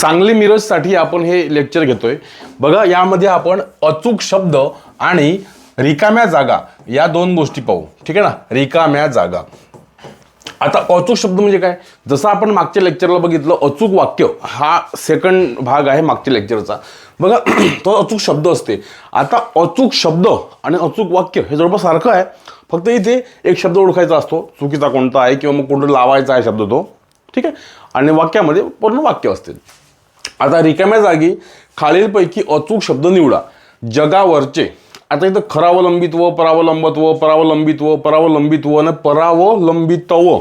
सांगली मिरजसाठी आपण हे लेक्चर घेतोय. बघा यामध्ये आपण अचूक शब्द आणि रिकाम्या जागा या दोन गोष्टी पाहू. ठीक आहे ना? रिकाम्या जागा. आता अचूक शब्द म्हणजे काय? जसं आपण मागच्या लेक्चरला बघितलं अचूक वाक्य हा सेकंड भाग आहे मागच्या लेक्चरचा बघा तो अचूक शब्द असते. आता अचूक शब्द आणि अचूक वाक्य हे जवळपास सारखं आहे. फक्त इथे एक शब्द ओळखायचा असतो. चुकीचा कोणता आहे किंवा मग कोणतं लावायचा आहे शब्द तो. ठीक आहे? आणि वाक्यामध्ये पूर्ण वाक्य असते. आता रिकाम्या जागी खालीलपैकी अचूक शब्द निवडा. जगावरचे. आता इथं खरावलंबित्व परावलंबत्व परावलंबित्व परावलंबित्व आणि परावलंबितव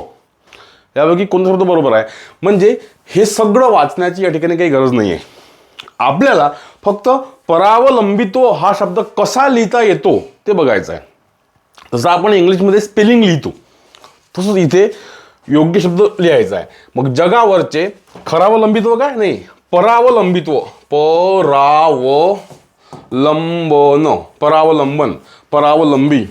यापैकी कोणता शब्द बरोबर आहे? म्हणजे हे सगळं वाचण्याची या ठिकाणी काही गरज नाही आहे आपल्याला फक्त परावलंबित्व हा शब्द कसा लिहिता येतो ते बघायचं आहे. जसं आपण इंग्लिशमध्ये स्पेलिंग लिहितो तसंच इथे योग्य शब्द लिहायचा आहे. मग जगावरचे खरावलंबित्व काय? नाही. परावलंबित्व. परावलंबन. परावलंबन. परावलंबी.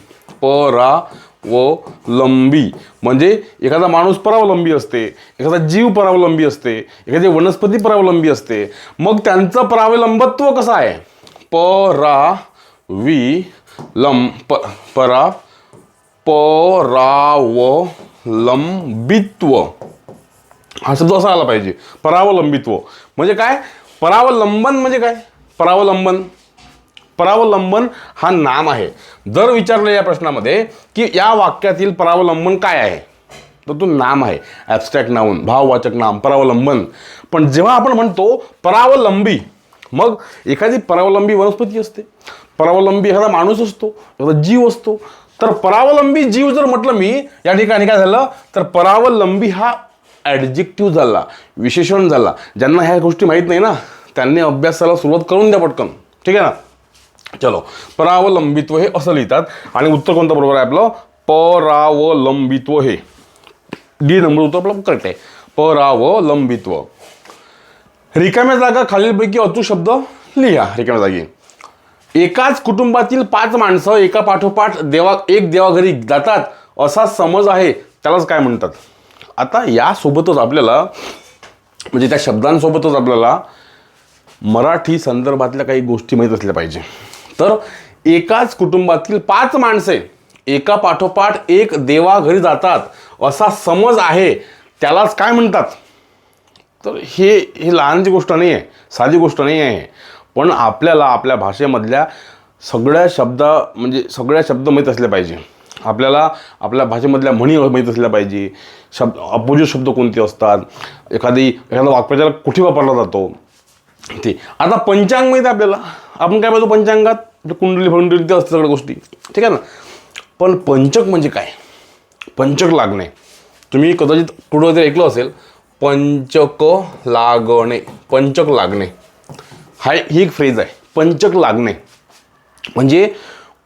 परावलंबी. म्हणजे एखादा माणूस परावलंबी असते एखादा जीव परावलंबी असते एखादी वनस्पती परावलंबी असते. मग त्यांचं परावलंबत्व कसं आहे? परावी लंब प परा परावलंबित्व. हा शब्द असा आला पाहिजे. परावलंबित्व. म्हणजे काय? परावलंबन म्हणजे काय? परावलंबन. परावलंबन हा नाम आहे. जर विचारलं या प्रश्नामध्ये की या वाक्यातील परावलंबन काय आहे? तर तो नाम आहे. ॲबस्ट्रॅक्ट नाऊन भाववाचक नाम परावलंबन. पण जेव्हा आपण म्हणतो परावलंबी मग एखादी परावलंबी वनस्पती असते. परावलंबी एखादा माणूस असतो एखादा जीव असतो. तर परावलंबी जीव जर म्हटलं मी या ठिकाणी काय झालं? तर परावलंबी हा ॲडजेक्टिव्ह झाला विशेषण झाला ज्यांना ह्या गोष्टी माहीत नाही ना त्यांनी अभ्यासाला सुरुवात करून द्या पटकन. ठीक आहे ना? चलो. परावलंबित्व हे असं लिहितात. आणि उत्तर कोणतं बरोबर आहे आपलं? परावलंबित्व हे. डी नंबर उत्तर आपलं करेक्ट आहे. परावलंबित्व. रिकाम्या जागा खालीलपैकी अचूक शब्द लिहा रिकाम्या जागी. एकाच कुटुंबातील पाच माणसं एका पाठोपाठ देवा एक देवाघरी जातात असा समज आहे. त्यालाच काय म्हणतात? आता यासोबतच आपल्याला म्हणजे त्या शब्दांसोबतच आपल्याला मराठी संदर्भातल्या काही गोष्टी माहीत असल्या पाहिजे. तर एकाच कुटुंबातील पाच माणसे एका पाठोपाठ एक देवाघरी जातात असा समज आहे त्यालाच काय म्हणतात? तर हे ही लहानची गोष्ट नाही आहे साधी गोष्ट नाही आहे पण आपल्याला आपल्या भाषेमधल्या सगळ्या शब्द म्हणजे सगळ्या शब्द माहीत असले पाहिजे. आपल्याला आपल्या भाषेमधल्या म्हणी माहीत असल्या पाहिजे. शब्द अपोजिट शब्द कोणते असतात? एखादी एखादा वाक्प्रचार कुठे वापरला जातो? ते. आता पंचांग माहीत आहे आपल्याला. आपण काय पाहतो पंचांगात? कुंडली फंडली ते असते सगळ्या गोष्टी. ठीक आहे ना? पण पंचक म्हणजे काय? पंचक लागणे. तुम्ही कदाचित कुठं तरी ऐकलं असेल पंचक लागणे. पंचक लागणे. हा ही एक फ्रेज आहे. पंचक लागणे. म्हणजे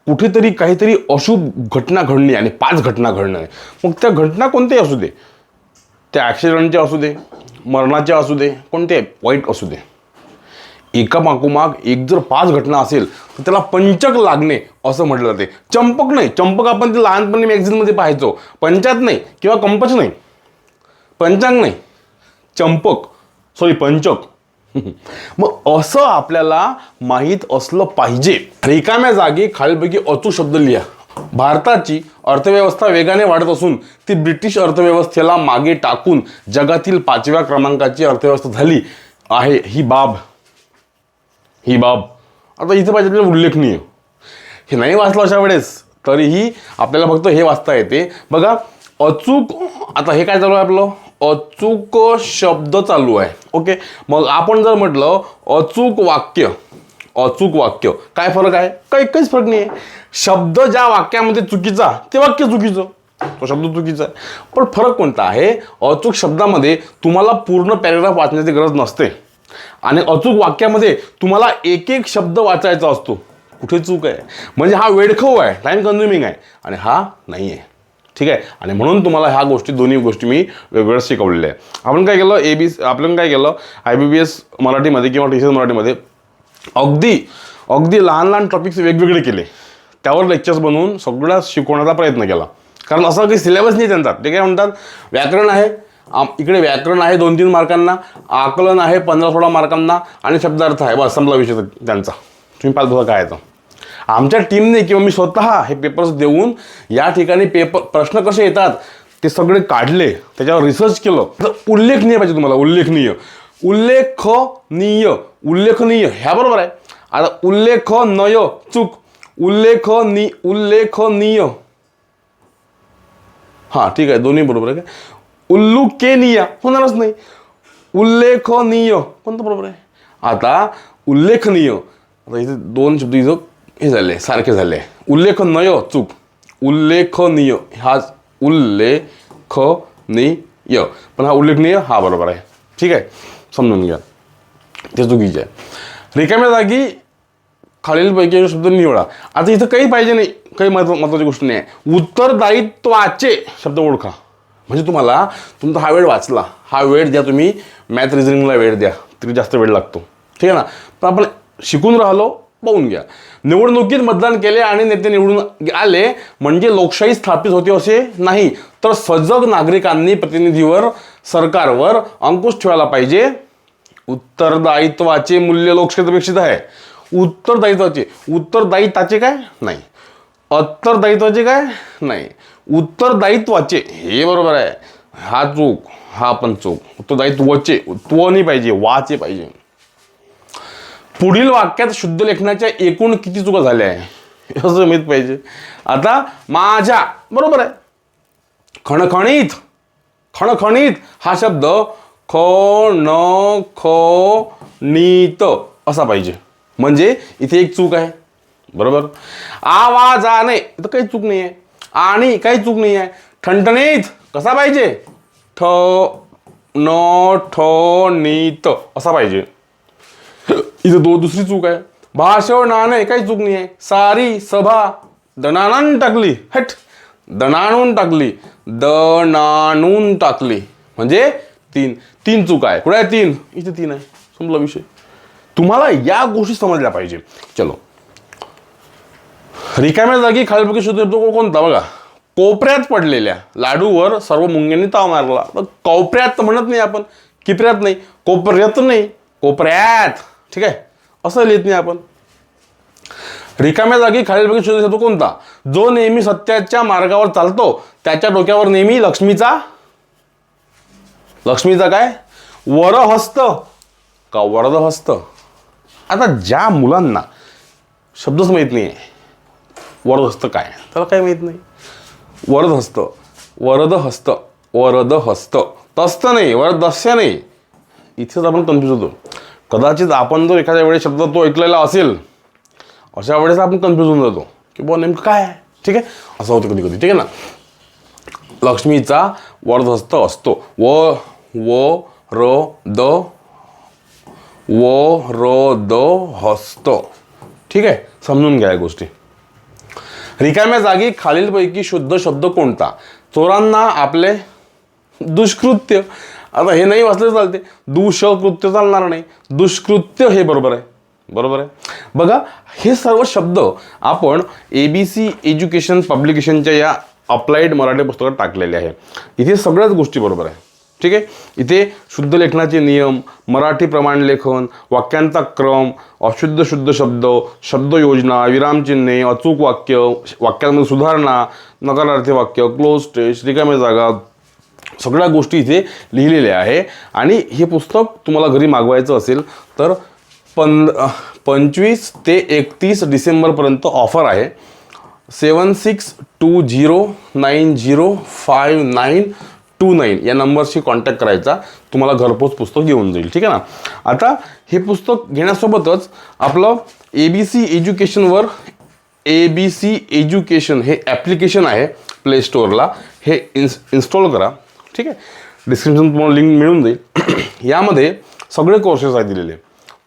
कुठेतरी काहीतरी अशुभ घटना घडली आणि पाच घटना घडणं मग त्या घटना कोणत्याही असू दे. त्या ॲक्सिडेंटच्या असू दे मरणाच्या असू दे कोणते वाईट असू दे. एका मागोमाग एक जर पाच घटना असेल तर त्याला पंचक लागणे असं म्हटलं जाते. चंपक नाही. चंपक आपण ते लहानपणी मॅगझिनमध्ये पाहायचो. पंचात नाही किंवा कंपच नाही. पंचांग नाही. चंपक. सॉरी पंचक. मग असं आपल्याला माहीत असलं पाहिजे. रिकाम्या जागी खालीपैकी अचूक शब्द लिहा. भारताची अर्थव्यवस्था वेगाने वाढत असून ती ब्रिटिश अर्थव्यवस्थेला मागे टाकून जगातील पाचव्या क्रमांकाची अर्थव्यवस्था झाली आहे. ही बाब. ही बाब. आता इथे पाहिजे आपल्याला उल्लेखनीय. हे नाही वाचलं अशा वेळेस तरीही आपल्याला फक्त हे वाचता येते. बघा अचूक आता हे काय चालू आहे आपलं? अचूक शब्द चालू आहे. ओके? मग आपण जर म्हटलं अचूक वाक्य अचूक वाक्य काय फरक आहे? काही काहीच फरक नाही आहे शब्द ज्या वाक्यामध्ये चुकीचा ते वाक्य चुकीचं. तो शब्द चुकीचा आहे. पण फरक कोणता आहे? अचूक शब्दामध्ये तुम्हाला पूर्ण पॅरेग्राफ वाचण्याची गरज नसते. आणि अचूक वाक्यामध्ये तुम्हाला एक एक शब्द वाचायचा असतो. कुठे चूक आहे? म्हणजे हा वेडखव आहे टाईम कन्झ्युमिंग आहे. आणि हा नाही आहे ठीक आहे? आणि म्हणून तुम्हाला ह्या गोष्टी दोन्ही गोष्टी मी वेगवेगळ्या शिकवलेल्या आहे आपण काय केलं? ए बी आपण काय केलं? आय बी बी एस मराठीमध्ये किंवा टी सी एस मराठीमध्ये अगदी अगदी लहान लहान टॉपिक्स वेगवेगळे केले. त्यावर लेक्चर्स बनवून सगळ्या शिकवण्याचा प्रयत्न केला. कारण असं काही सिलेबस नाही त्यांचा. ते काय म्हणतात? व्याकरण आहे. आम इकडे व्याकरण आहे दोन तीन मार्कांना. आकलन आहे पंधरा सोळा मार्कांना. आणि शब्दार्थ आहे. बस संपला विषय त्यांचा. तुम्ही पाहिलं तुझा काय येतं आमच्या टीमने किंवा मी स्वतः हे पेपर्स देऊन या ठिकाणी पेपर प्रश्न कसे येतात ते सगळे काढले. त्याच्यावर रिसर्च केलं. तर उल्लेखनीय पाहिजे तुम्हाला उल्लेखनीय. उल्लेखनीय उल्लेखनीय. ह्या बरोबर आहे. आता उल्लेखनय चूक. उल्लेखनी उल्लेखनीय. हां ठीक आहे. दोन्ही बरोबर आहे का? उल्लुकेनीय. होणारच नाही. उल्लेखनीय. कोणतं बरोबर आहे? आता उल्लेखनीय. आता इथे दोन शब्द इथं हे झाले सारखे झाले. उल्लेखनीय चूक. उल्लेखनीय. हा उल्लेखनीय. पण हा उल्लेखनीय हा बरोबर आहे. ठीक आहे? समजून घ्या. ते चुकीचे आहे. रिकाम्या जागी खालीलपैकी शब्द निवडा. आता इथं काही पाहिजे नाही. काही महत्त्व महत्त्वाची गोष्ट नाही आहे. उत्तरदायित्वाचे शब्द ओळखा. म्हणजे तुम्हाला तुमचा हा वेळ वाचला. हा वेळ द्या तुम्ही. मॅथ रिझनिंगला वेळ द्या. तरी जास्त वेळ लागतो. ठीक आहे ना? पण आपण शिकून राहिलो. पाहून घ्या. निवडणुकीत मतदान केले आणि नेते निवडून आले म्हणजे लोकशाही स्थापित होते असे नाही. तर सजग नागरिकांनी प्रतिनिधीवर सरकारवर अंकुश ठेवायला पाहिजे. उत्तरदायित्वाचे मूल्य लोकशाहीत अपेक्षित आहे. उत्तरदायित्वाचे उत्तरदायित्वाचे काय? नाही. उत्तरदायित्वाचे काय? नाही. उत्तरदायित्वाचे हे बरोबर आहे. हा चूक हा पण चूक. उत्तरदायित्वाचे त्व नाही पाहिजे वाचे पाहिजे. पुढील वाक्यात शुद्ध लेखनाच्या एकूण किती चुका झाल्या आहे? असं माहीत पाहिजे. आता माझ्या बरोबर आहे. खणखणीत खणखणीत हा शब्द ख न ख नीत असा पाहिजे. म्हणजे इथे एक चूक आहे. बरोबर? आवाजाने इथं काही चूक नाही आहे आणि काही चूक नाही आहे ठणठणीत कसा पाहिजे? ठ न ठ नीत असा पाहिजे. इथं दो दुसरी चूक आहे. भाषणाने काही चूक नाही आहे सारी सभा दणाणून टाकली. हट. दणाणून टाकली. दणाणून टाकली. म्हणजे तीन. तीन चूक आहे. कुठे आहे तीन? इथे तीन आहे. संपला विषय. तुम्हाला या गोष्टी समजल्या पाहिजे. चलो. रिकाम्या जागी खालपैकी शोध कोणता बघा. कोपऱ्यात पडलेल्या लाडूवर सर्व मुंग्यांनी ताव मारला. तर कोपऱ्यात म्हणत नाही आपण. किपऱ्यात नाही. कोपऱ्यात नाही. कोपऱ्यात. ठीक आहे? असं लिहित नाही आपण. रिकाम्या जागी खालीलपैकी शोधू शकतो कोणता? जो नेहमी सत्याच्या मार्गावर चालतो त्याच्या डोक्यावर नेहमी लक्ष्मीचा लक्ष्मीचा काय? वरहस्त. का वरदहस्त? आता ज्या मुलांना शब्दच माहीत नाही आहे वरदहस्त काय? त्याला काय माहीत नाही. वरदहस्त वरदहस्त वरदहस्त. तस्त नाही वरदस्य नाही. इथेच आपण कन्फ्यूज होतो. कदाचित आपण जर एखाद्या वेळेस शब्द तो ऐकलेला असेल अशा वेळेस आपण कन्फ्यूज होऊन जातो. की बुवा नेमकं काय आहे? ठीक आहे? असं होतं कधी कधी ठीक आहे ना? लक्ष्मीचा वरदहस्त असतो. व व र द व र द हस्त. ठीक आहे? समजून घ्या या गोष्टी. रिकाम्या जागी खालीलपैकी शुद्ध शब्द कोणता? चोरांना आपले दुष्कृत्य आता हे नाही वाचले चालते. दुष्कृत्य चालणार नाही. दुष्कृत्य हे बरोबर आहे. बरोबर आहे? बघा हे सर्व शब्द आपण ए बी सी एज्युकेशन पब्लिकेशनच्या या अप्लाइड मराठी पुस्तकात टाकलेले आहे इथे सगळ्याच गोष्टी बरोबर आहे. ठीक आहे? इथे शुद्ध लेखनाचे नियम मराठी प्रमाण लेखन वाक्यांचा क्रम अशुद्ध शुद्ध शब्द शब्द योजना विरामचिन्हे अचूक वाक्य वाक्यांमध्ये सुधारणा नकारार्थी वाक्य क्लोज टेस्ट रिकाम्या जागा सगळ्या गोष्टी इथे लिहिलेल्या आहे. आणि हे पुस्तक तुम्हाला घरी मागवायचं असेल तर पं पंचवीस ते एकतीस डिसेंबरपर्यंत ऑफर आहे. Seven six two zero nine zero five nine two nine या नंबरशी कॉन्टॅक्ट करायचा. तुम्हाला घरपोच पुस्तक घेऊन जाईल. ठीक आहे ना? आता हे पुस्तक घेण्यासोबतच आपलं ए बी सी एज्युकेशनवर ए बी सी एज्युकेशन हे ॲप्लिकेशन आहे प्ले स्टोअरला हे इन्स इन्स्टॉल करा. ठीक आहे? डिस्क्रिप्शन तुम्हाला लिंक मिळून जाईल. यामध्ये सगळे कोर्सेस आहेत दिलेले.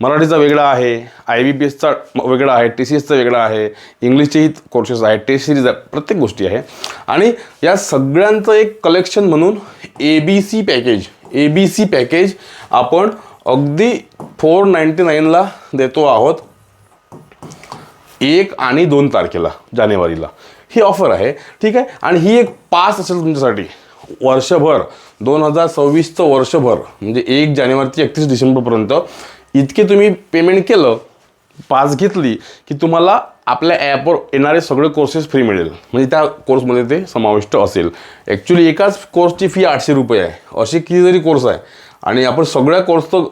मराठीचा वेगळा आहे आय बी पी एसचा वेगळा आहे टी सी एसचा वेगळा आहे इंग्लिशचेही कोर्सेस आहेत टेस्ट सिरीज आहे प्रत्येक गोष्टी आहे. आणि या सगळ्यांचं एक कलेक्शन म्हणून A B C package A B C package आपण अगदी फोर नाईंटी नाईनला देतो आहोत. एक आणि दोन तारखेला जानेवारीला. ही ऑफर आहे ठीक आहे? आणि ही एक पास असेल तुमच्यासाठी. वर्षभर दोन हजार सव्वीसचं वर्षभर म्हणजे एक जानेवारी ते एकतीस डिसेंबरपर्यंत इतके तुम्ही पेमेंट केलं पास घेतली की तुम्हाला आपल्या ॲपवर येणारे सगळे कोर्सेस फ्री मिळेल. म्हणजे त्या कोर्समध्ये ते समाविष्ट असेल. ॲक्च्युली एकाच कोर्सची फी आठशे रुपये आहे. अशी कितीतरी कोर्स आहे आणि आपण सगळ्या कोर्सचं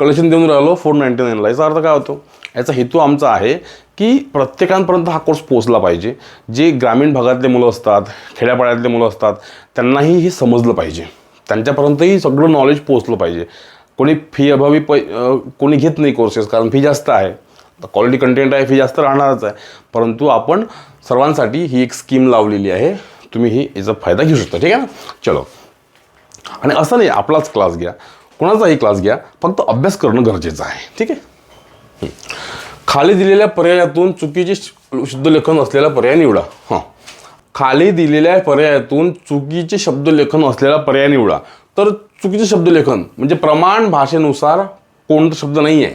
कलेक्शन देऊन राहिलो फोर नाईन्टी नाईनला याचा अर्थ काय होतो? याचा हेतू आमचा आहे की प्रत्येकांपर्यंत हा कोर्स पोहोचला पाहिजे. जे ग्रामीण भागातले मुलं असतात खेड्यापाड्यातले मुलं असतात त्यांनाही हे समजलं पाहिजे. त्यांच्यापर्यंतही सगळं नॉलेज पोचलं पाहिजे. कोणी फी अभावी पै कोणी घेत नाही कोर्सेस कारण फी जास्त आहे. क्वालिटी कंटेंट आहे फी जास्त राहणारच आहे. परंतु आपण सर्वांसाठी ही एक स्कीम लावलेली आहे. तुम्ही ही याचा फायदा घेऊ शकता ठीक आहे ना? चलो. आणि असं नाही आपलाच क्लास घ्या. कोणाचाही क्लास घ्या. फक्त अभ्यास करणं गरजेचं आहे ठीक आहे? खाली दिलेल्या पर्यायातून चुकीचे शुद्ध लेखन असलेला पर्याय निवडा. हां. खाली दिलेल्या पर्यायातून चुकीचे शब्दलेखन असलेला पर्याय निवडा. तर चुकीचे शब्दलेखन म्हणजे प्रमाण भाषेनुसार कोणता शब्द नाही आहे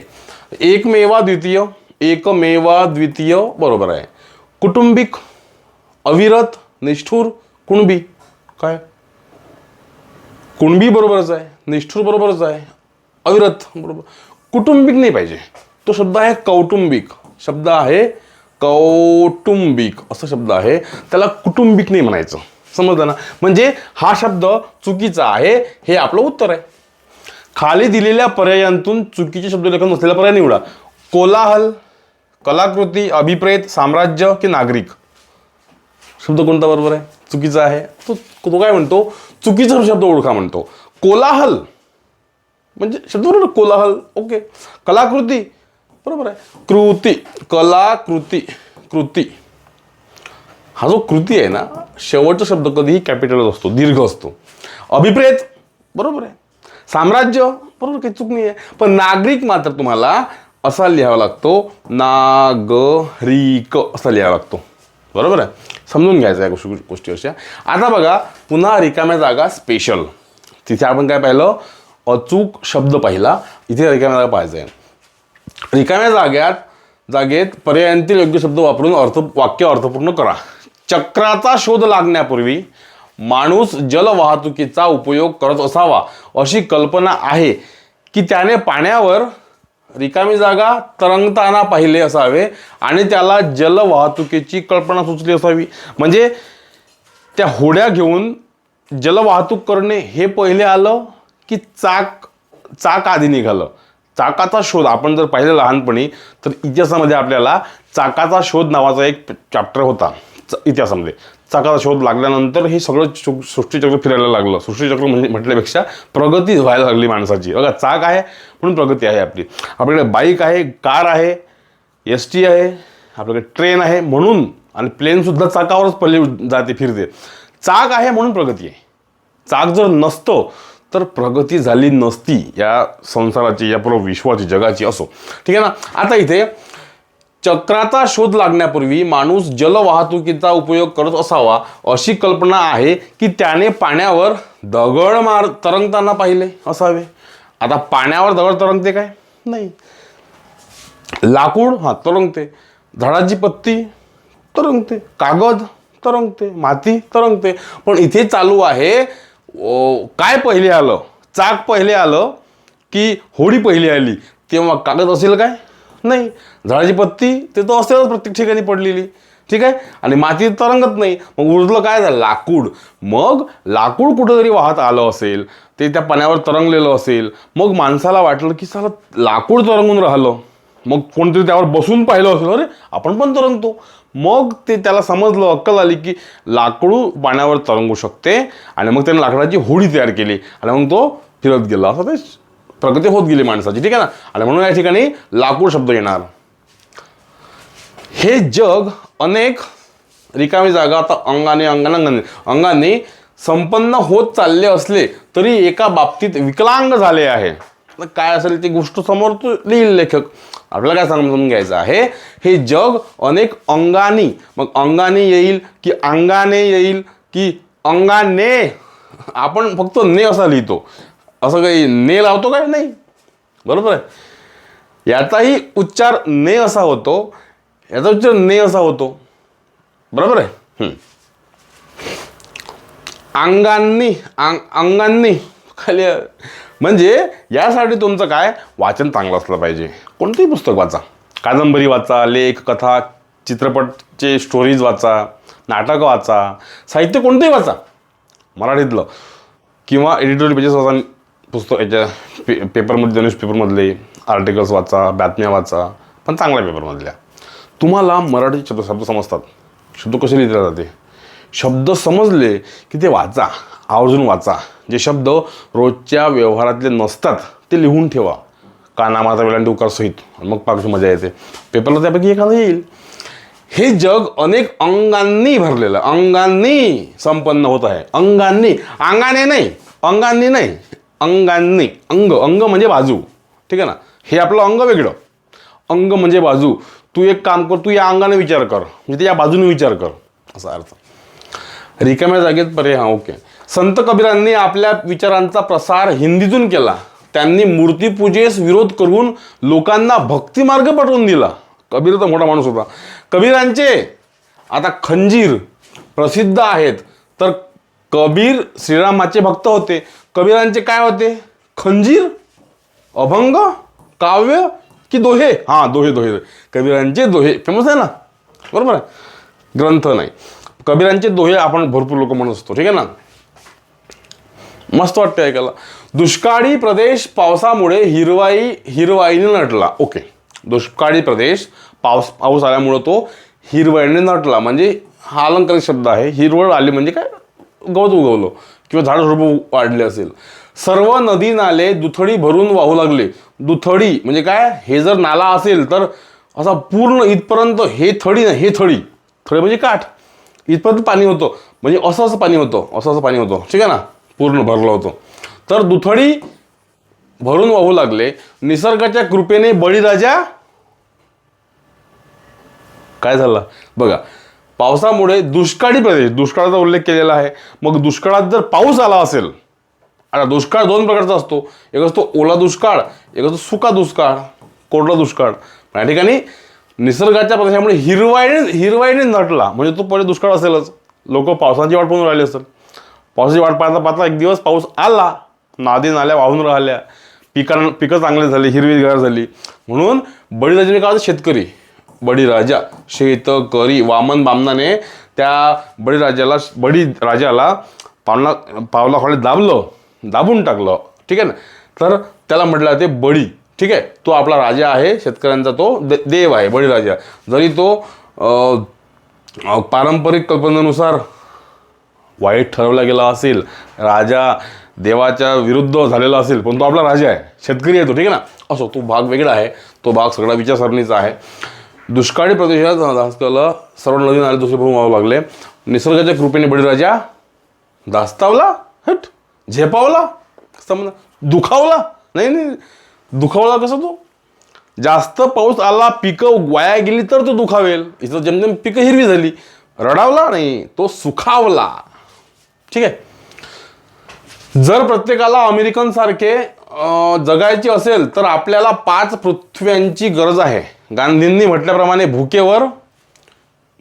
एकमेवा द्वितीय एकमेवा द्वितीय बरोबर आहे. कुटुंबिक अविरत निष्ठूर कुणबी. काय? कुणबी बरोबरच आहे निष्ठूर बरोबरच आहे अविरत बरोबर. कुटुंबिक नाही पाहिजे. तो शब्द आहे कौटुंबिक. शब्द आहे कौटुंबिक. असा शब्द आहे. त्याला कुटुंबिक नाही म्हणायचं. समजलं ना? म्हणजे हा शब्द चुकीचा आहे हे आपलं उत्तर आहे. खाली दिलेल्या पर्यायांतून चुकीचे शब्दलेखन नसलेला पर्याय निवडा. कोलाहल कलाकृती अभिप्रेत साम्राज्य की नागरिक? शब्द कोणता बरोबर आहे? चुकीचा आहे. तो तो काय म्हणतो? चुकीचा शब्द ओळखा म्हणतो. कोलाहल. म्हणजे शब्द बरोबर कोलाहल. ओके. कलाकृती बरोबर आहे. कृती कलाकृती कृती हा जो कृती आहे ना शेवटचा शब्द कधीही कॅपिटलच असतो दीर्घ असतो. अभिप्रेत बरोबर आहे. साम्राज्य बरोबर काही चूक नाही आहे पण नागरिक मात्र तुम्हाला असा लिहावा लागतो नागरिक असा लिहावा लागतो. बरोबर आहे. समजून घ्यायचं या गोष्टी गोष्टी अशा आता बघा पुन्हा रिकाम्या जागा स्पेशल तिथे आपण काय पाहिलं? अचूक शब्द पाहिला. इथे रिकाम्या जागा पाहायचं आहे. रिकाम्या जाग्यात जागेत पर्यायांतील योग्य शब्द वापरून अर्थ वाक्य अर्थपूर्ण करा. चक्राचा शोध लागण्यापूर्वी माणूस जलवाहतुकीचा उपयोग करत असावा अशी कल्पना आहे की त्याने पाण्यावर रिकामी जागा तरंगताना पाहिले असावे आणि त्याला जलवाहतुकीची कल्पना सुचली असावी. म्हणजे त्या होड्या घेऊन जलवाहतूक करणे हे पहिले आलं की चाक चाक आधी निघालं. चाकाचा शोध आपण जर पाहिलं लहानपणी तर इतिहासामध्ये आपल्याला चाकाचा शोध नावाचा एक चॅप्टर होता च- इतिहासामध्ये. चाकाचा शोध लागल्यानंतर हे सगळं सृष्टीचक्र फिरायला लागलं. सृष्टीचक्र म्हणजे म्हटल्यापेक्षा प्रगती व्हायला लागली माणसाची. बघा चाक आहे म्हणून प्रगती आहे आपली. आपल्याकडे बाईक आहे कार आहे एस टी आहे आपल्याकडे ट्रेन आहे म्हणून आणि प्लेनसुद्धा चाकावरच पहिले जाते फिरते. चाक आहे म्हणून प्रगती आहे. चाक जर नसतो तर प्रगती झाली नसती या संसाराची या पूर्ण विश्वाची जगाची असो. ठीक आहे ना? आता इथे चक्राचा शोध लागण्यापूर्वी माणूस जलवाहतुकीचा उपयोग करत असावा अशी कल्पना आहे की त्याने पाण्यावर दगड मार तरंगताना पाहिले असावे. आता पाण्यावर दगड तरंगते काय? नाही. लाकूड हा तरंगते. झाडाची पत्ती तरंगते. कागद तरंगते. माती तरंगते. पण इथे चालू आहे काय पहिले आलं? चाक पहिले आलं की होडी पहिली आली? तेव्हा कागद असेल काय? नाही. झाडाची पत्ती ते तर असेलच प्रत्येक ठिकाणी पडलेली. ठीक आहे? आणि माती तरंगत नाही. मग उरलं काय झालं? लाकूड. मग लाकूड कुठंतरी वाहत आलं असेल ते त्या पाण्यावर तरंगलेलं असेल मग माणसाला वाटलं की साला लाकूड तरंगून राहिलं. मग कोणतरी त्यावर बसून पाहिलं असेल अरे आपण पण तरंगतो. मग ते त्याला समजलं अक्कल आली की लाकडू पाण्यावर तरंगू शकते आणि मग त्याने लाकडाची होडी तयार केली आणि मग तो फिरत गेला. असं ते प्रगती होत गेली माणसाची ठीक आहे ना? आणि म्हणून या ठिकाणी लाकूड शब्द येणार. हे जग अनेक रिकामी जागा आता अंगाने अंगाने अंगाने अंगाने संपन्न होत चालले असले तरी एका बाबतीत विकलांग झाले आहे. काय असेल ती गोष्ट समोर तो लिहिल लेखक? आपल्याला काय समजून घ्यायचं आहे? हे जग अनेक अंगानी मग अंगाने येईल की अंगाने येईल की अंगाने? आपण फक्त ने असा लिहितो. असं काही ने लावतो काय? नाही. बरोबर आहे? याचाही उच्चार ने असा होतो. याचा उच्चार ने असा होतो. बरोबर आहे? अंगांनी अंग अंगांनी. खाली म्हणजे यासाठी तुमचं काय? वाचन चांगलं असलं पाहिजे. कोणतंही पुस्तक वाचा. कादंबरी वाचा लेख कथा चित्रपटचे स्टोरीज वाचा नाटकं वाचा साहित्य कोणतंही वाचा. मराठीतलं. किंवा एडिटोरियल पेजेस वाचा पुस्तक याच्या पे पेपरमध्ये न्यूजपेपरमधले आर्टिकल्स वाचा बातम्या वाचा पण चांगल्या पेपरमधल्या तुम्हाला मराठी शब्द शब्द समजतात. शब्द कसे लिहिले जाते? शब्द समजले की ते वाचा. आवर्जून वाचा. जे शब्द रोजच्या व्यवहारातले नसतात ते लिहून ठेवा. काना माता वेलांटी उकार सहित मग पाकची मजा येते. पेपरला त्यापैकी एखादं येईल. हे जग अनेक अंगांनी भरलेलं अंगांनी संपन्न होत आहे. अंगांनी अंगाने नाही अंगांनी नाही अंगांनी अंग अंग म्हणजे बाजू. ठीक आहे ना? हे आपलं अंग वेगळं. अंग म्हणजे बाजू. तू एक काम कर तू या अंगाने विचार कर. म्हणजे या बाजूने विचार कर. असा अर्थ. रिकाम्या जागेत पर्याय हा ओके. संत कबीरांनी आपल्या विचारांचा प्रसार हिंदीतून केला. त्यांनी मूर्तीपूजेस विरोध करून लोकांना भक्तिमार्ग पटवून दिला. कबीर तर मोठा माणूस होता. कबीरांचे आता खंजीर प्रसिद्ध आहेत. तर कबीर श्रीरामाचे भक्त होते. कबीरांचे काय होते? खंजीर? अभंग? काव्य? की दोहे? हां दोहे दोहे. कबीरांचे दोहे. फेमस आहे ना? बरोबर आहे? ग्रंथ नाही. कबीरांचे दोहे आपण भरपूर लोक म्हणत असतो ठीक आहे ना? मस्त वाटतं ऐकायला. दुष्काळी प्रदेश पावसामुळे हिरवाई हिरवाईने नटला. ओके. दुष्काळी प्रदेश पावस पाऊस आल्यामुळं तो हिरवाईने नटला. म्हणजे हा अलंकारिक शब्द आहे. हिरवळ आली म्हणजे काय? गवत उगवलं. किंवा झाडं झुडपं वाढले असेल. सर्व नदी नाले दुथडी भरून वाहू लागले. दुथडी म्हणजे काय? हे जर नाला असेल तर असा पूर्ण इथपर्यंत हे थडी नाही हे थडी. थडी म्हणजे काठ. इथपर्यंत पाणी होतं. म्हणजे असं असं पाणी होतं. असं असं पाणी होतं. ठीक आहे ना? पूर्ण भरलं होतं. तर दुथडी भरून वाहू लागले. निसर्गाच्या कृपेने बळीराजा काय झालं? बघा. पावसामुळे दुष्काळी प्रदेश दुष्काळाचा उल्लेख केलेला आहे. मग दुष्काळात जर पाऊस आला असेल आता दुष्काळ दोन प्रकारचा असतो. एक असतो ओला दुष्काळ एक असतो सुका दुष्काळ कोरडा दुष्काळ. या ठिकाणी निसर्गाच्या प्रदेशामुळे हिरवाईने हिरवाईने नटला. म्हणजे तो पहिले दुष्काळ असेलच. लोक पावसाची वाट पाहून राहिले असतात पावसाची वाट पाहता पाहता एक दिवस पाऊस आला. नादी नाल्या वाहून राहिल्या. पिकां पिकं चांगले झाली हिरवीगार झाली. म्हणून बळीराजाने काय होतं? शेतकरी. बळीराजा शेतकरी वामन बामनाने त्या बळीराजाला बळी राजाला पावला पावलाखाली दाबलं. दाबून टाकलं. ठीक आहे ना? तर त्याला म्हटलं ते बळी. ठीक आहे? तो आपला राजा आहे शेतकऱ्यांचा तो दे देव आहे बळीराजा जरी तो पारंपरिक कल्पनेनुसार वाईट ठरवला गेला असेल राजा देवाच्या विरुद्ध झालेला असेल पण तो आपला राजा आहे शेतकरी आहे तो ठीक आहे ना? असो तो भाग वेगळा आहे तो भाग सगळा विचारसरणीचा आहे. दुष्काळी प्रदेशात दासकाला सर्व नदी नाले दुसरे भरून व्हावं लागले. निसर्गाच्या कृपेने बळीराजा दास्तावला हट झेपावला समजा दुखावला. नाही नाही. दुखावला कसं तो? जास्त पाऊस आला पिकं वाया गेली तर तो दुखावेल. इथं जमजम पिकं हिरवी झाली रडावला नाही तो सुखावला. ठीक आहे. जर प्रत्येकाला अमेरिकन सारखे जगायचे असेल तर आपल्याला पाच पृथ्व्यांची गरज आहे. गांधींनी म्हटल्याप्रमाणे भुकेवर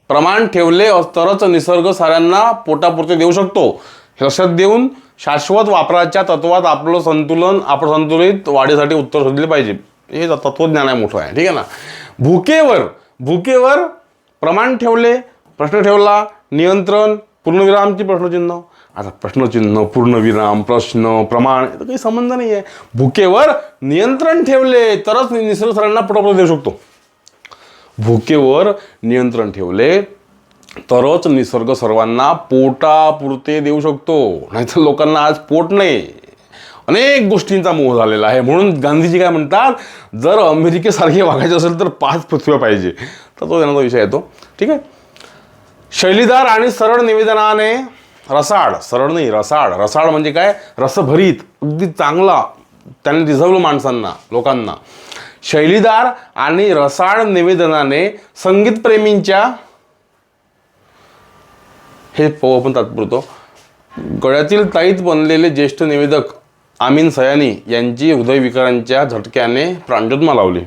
प्रमाण ठेवले तरच निसर्ग साऱ्यांना पोटापुरते देऊ शकतो. लक्षात देऊन शाश्वत वापराच्या तत्वात आपलं संतुलन आपण संतुलित वाढीसाठी उत्तर शोधले पाहिजे. हे तत्वज्ञान आहे मोठं आहे ठीक आहे ना? भूकेवर भूकेवर प्रमाण ठेवले प्रश्न ठेवला नियंत्रण पूर्णविरामची प्रश्नचिन्ह. आता प्रश्नचिन्ह पूर्णविराम प्रश्न प्रमाण याचा काही संबंध नाही आहे भूकेवर नियंत्रण ठेवले तरच निसर्ग सरांना पटोपट देऊ शकतो. भूकेवर नियंत्रण ठेवले तरच निसर्ग सर्वांना पोटापुरते देऊ शकतो. नाहीतर लोकांना आज पोट नाही. अनेक गोष्टींचा मोह झालेला आहे. म्हणून गांधीजी काय म्हणतात जर अमेरिकेसारखे वागायचे असेल तर पाच पृथ्व्या पाहिजे. तर तो त्यांचा विषय येतो. ठीक आहे? शैलीदार आणि सरळ निवेदनाने रसाळ सरळ नाही रसाळ. रसाळ म्हणजे काय? रसभरीत. अगदी चांगला. त्यांनी रिझवलं माणसांना लोकांना. शैलीदार आणि रसाळ निवेदनाने संगीतप्रेमींच्या हे पाहू आपण तात्पुरतो गळ्यातील ताईत बनलेले ज्येष्ठ निवेदक आमीन सयानी यांची हृदयविकारांच्या झटक्याने प्राणज्योत्मा लावली.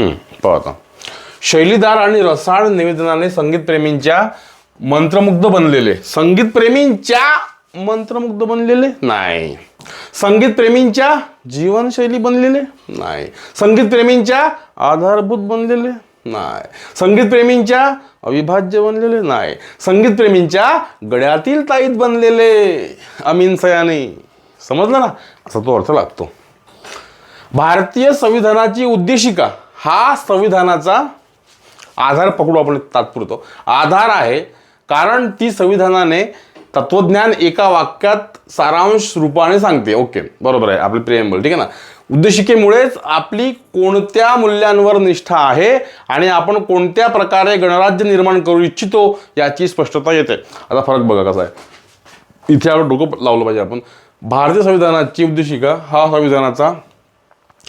हम्म, पाहू आता. शैलीदार आणि रसाळ निवेदनाने संगीतप्रेमींच्या मंत्रमुग्ध बनलेले. संगीतप्रेमींच्या मंत्रमुग्ध बनलेले? नाही. संगीतप्रेमींच्या जीवनशैली बनलेले? नाही. संगीतप्रेमींच्या आधारभूत बनलेले? नाही. संगीत प्रेमींच्या अविभाज्य बनलेले नाही. संगीत प्रेमींच्या गड्यातील ताईत बनलेले अमीन सयानी. समजलं ना? असा तो अर्थ लागतो. भारतीय संविधानाची उद्देशिका हा संविधानाचा आधार पकडू आपण तात्पुरतो. आधार आहे कारण ती संविधानाने तत्वज्ञान एका वाक्यात सारांश रूपाने सांगते. ओके. बरोबर आहे. आपले प्रेमबल ठीक आहे ना? उद्देशिकेमुळेच आपली कोणत्या मूल्यांवर निष्ठा आहे आणि आपण कोणत्या प्रकारे गणराज्य निर्माण करू इच्छितो याची स्पष्टता येते. आता फरक बघा कसा आहे. इथे आपण डोकं लावलं पाहिजे आपण. भारतीय संविधानाची उद्देशिका हा संविधानाचा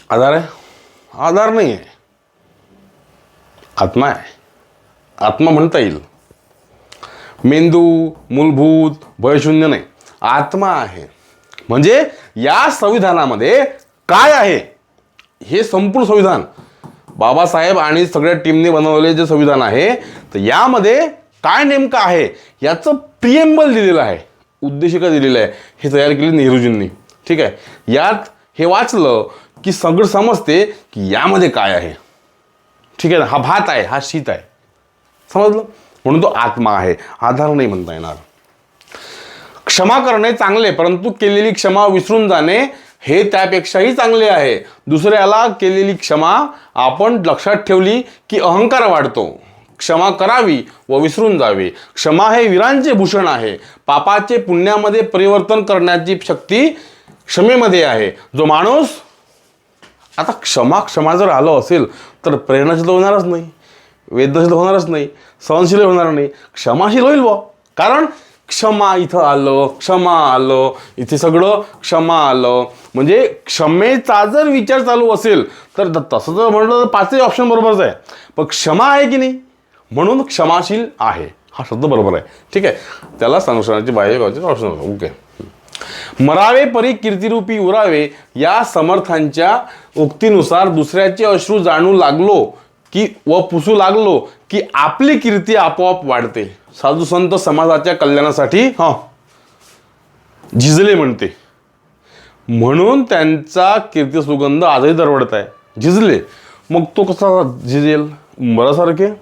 आधार आहे. आधार नाही आहे. आत्मा आहे. आत्मा म्हणता येईल. मेंदू मूलभूत भयशून्य नाही. आत्मा आहे. म्हणजे या संविधानामध्ये काय आहे? हे संपूर्ण संविधान. बाबासाहेब आणि सगळ्या टीमने बनवलेले जे संविधान आहे तर यामध्ये काय नेमकं आहे? याचं प्रिएम्बल दिलेलं आहे. उद्देशिका दिलेलं आहे. हे तयार केली नेहरूजींनी. ठीक आहे? यात हे वाचलं की सगळं समजते की यामध्ये काय आहे. ठीक आहे ना? हा भात आहे हा शीत आहे. समजलं? म्हणून तो आत्मा आहे. आधार नाही म्हणता येणार. क्षमा करणे चांगले परंतु केलेली क्षमा विसरून जाणे हे त्यापेक्षाही चांगले आहे. दुसऱ्याला केलेली क्षमा आपण लक्षात ठेवली की अहंकार वाढतो. क्षमा करावी व विसरून जावे. क्षमा हे वीरांचे भूषण आहे. पापाचे पुण्यामध्ये परिवर्तन करण्याची शक्ती क्षमेमध्ये आहे. जो माणूस आता क्षमा क्षमा जर आलं असेल तर प्रेरणाशील होणारच नाही वेदनशील होणारच नाही सहनशील होणार नाही. क्षमाशील होईल बुवा. कारण क्षमा इथं आलं क्षमा आलं इथे सगळं क्षमा आलं. म्हणजे क्षमेचा जर विचार चालू असेल तर तसं जर म्हटलं तर पाचही ऑप्शन बरोबरच आहे. पण क्षमा आहे की नाही? म्हणून क्षमाशील आहे. हा शब्द बरोबर आहे. ठीक आहे? त्याला संरक्षणाची बाह्य ऑप्शन ओके. मरावे परी कीर्तिरूपी उरावे या समर्थांच्या उक्तीनुसार दुसऱ्याचे अश्रू जाणू लागलो की व पुसू लागलो की आपली कीर्ती आपोआप वाढते. साधू संत समाजाच्या कल्याणासाठी हा झिजले म्हणते. म्हणून त्यांचा कीर्ती सुगंध आजही दरवडत आहे. झिजले. मग तो कसा झिजेल? उंबरासारखे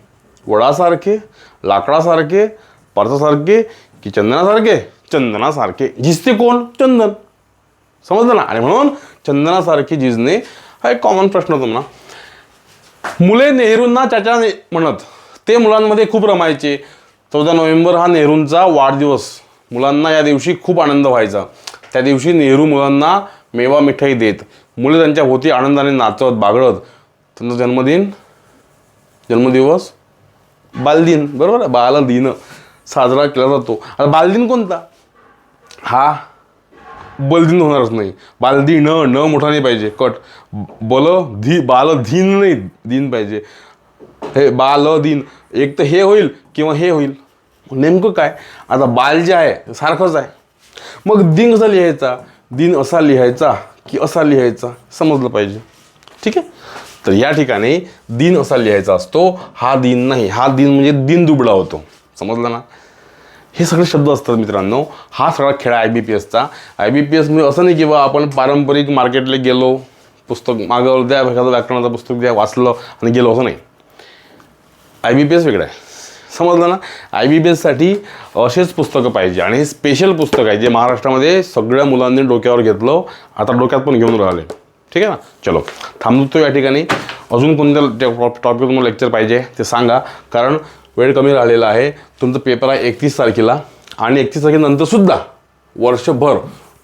वडासारखे लाकडासारखे परसासारखे की चंदनासारखे? चंदनासारखे. झिजते कोण? चंदन. समजलं ना? आणि म्हणून चंदनासारखे झिजणे हा एक कॉमन प्रश्न होतो ना मुले नेहरूंना चाचा ने- म्हणत ते मुलांमध्ये खूप रमायचे. चौदा नोव्हेंबर हा नेहरूंचा वाढदिवस. मुलांना या दिवशी खूप आनंद व्हायचा. त्या दिवशी नेहरू मुलांना मेवा मिठाई देत. मुले त्यांच्या होती आनंदाने नाचत बागडत. त्यांचा जन्मदिन जन्मदिवस बालदिन बरोबर आहे? बालदिन साजरा केला जातो. आता बालदिन कोणता? हा बलदिन होणारच नाही. बालदी न न मोठा नाही पाहिजे. कट. बल धी बालधीन नाही दिन पाहिजे. हे बाल दिन एक तर हे होईल किंवा हे होईल. नेमकं काय? आता बाल जे आहे सारखंच आहे. मग दिन कसा लिहायचा? दिन असा लिहायचा की असा लिहायचा? समजलं पाहिजे. ठीक आहे? तर या ठिकाणी दिन असा लिहायचा असतो हा दिन नाही. हा दिन म्हणजे दिन दुबळा होतो. समजलं ना? हे सगळे शब्द असतात मित्रांनो. हा सगळा खेळ आय बी पी एसचा आय बी पी एस म्हणजे असं नाही की बा आपण पारंपरिक मार्केटला गेलो पुस्तक मागवलं द्या एखादं व्याकरणाचं पुस्तक द्या वाचलं आणि गेलो. असं नाही. आय बी पी एस वेगळं आहे. समजलं ना? आय बी पी एससाठी असेच पुस्तकं पाहिजे आणि हे स्पेशल पुस्तक आहे जे महाराष्ट्रामध्ये सगळ्या मुलांनी डोक्यावर घेतलं आता डोक्यात पण घेऊन राहिले. ठीक आहे ना? चलो थांबतो या ठिकाणी. अजून कोणत्या टॉपिक तुम्हाला लेक्चर पाहिजे ते सांगा. कारण वेळ कमी राहिलेला आहे. तुमचं पेपर आहे एकतीस तारखेला आणि एकतीस तारखेनंतरसुद्धा वर्षभर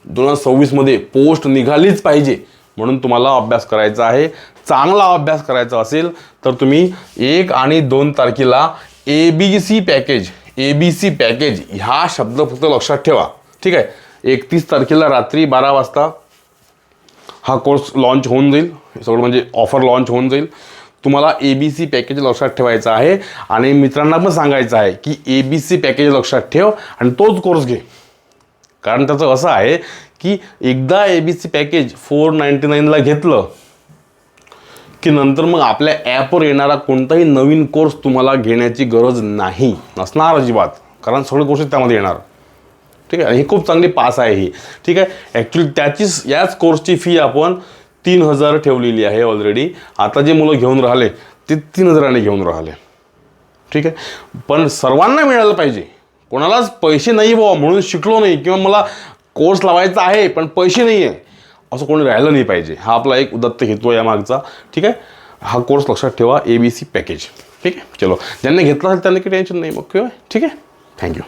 दोन हजार सव्वीसमध्ये पोस्ट निघालीच पाहिजे. म्हणून तुम्हाला अभ्यास करायचा आहे. चांगला अभ्यास करायचा असेल तर तुम्ही एक आणि दोन तारखेला A B C package A B C package ह्या शब्द फक्त लक्षात ठेवा. ठीक आहे? एकतीस तारखेला रात्री बारा वाजता हा कोर्स लॉन्च होऊन जाईल. सगळं म्हणजे ऑफर लॉन्च होऊन जाईल. तुम्हाला ए बी सी पॅकेज लक्षात ठेवायचं आहे आणि मित्रांना पण सांगायचं आहे की ए बी सी पॅकेज लक्षात ठेव आणि तोच कोर्स घे. कारण त्याचं असं आहे की एकदा A B C package four ninety नाईनला घेतलं की नंतर मग आपल्या ॲपवर येणारा कोणताही नवीन कोर्स तुम्हाला घेण्याची गरज नाही. नसणार अजिबात. कारण सगळे गोष्टी त्यामध्ये येणार. ठीक आहे? ही खूप चांगली पास आहे ही. ठीक आहे? ॲक्च्युली त्याचीच याच कोर्सची फी आपण तीन हजार ठेवलेली आहे ऑलरेडी आता जे मुलं घेऊन राहिले ते तीन हजाराने घेऊन राहिले. ठीक आहे? पण सर्वांना मिळालं पाहिजे. कोणालाच पैसे नाही बुवा म्हणून शिकलो नाही. किंवा मला कोर्स लावायचा आहे पण पैसे नाही आहे असं कोणी राहिलं नाही पाहिजे. हा आपला एक उदत्त हेतू आहे या मागचा. ठीक आहे? हा कोर्स लक्षात ठेवा ए बी सी पॅकेज ठीक आहे? चलो. ज्यांनी घेतला असेल त्यांना काही टेन्शन नाही मग किंवा ठीक आहे? थँक्यू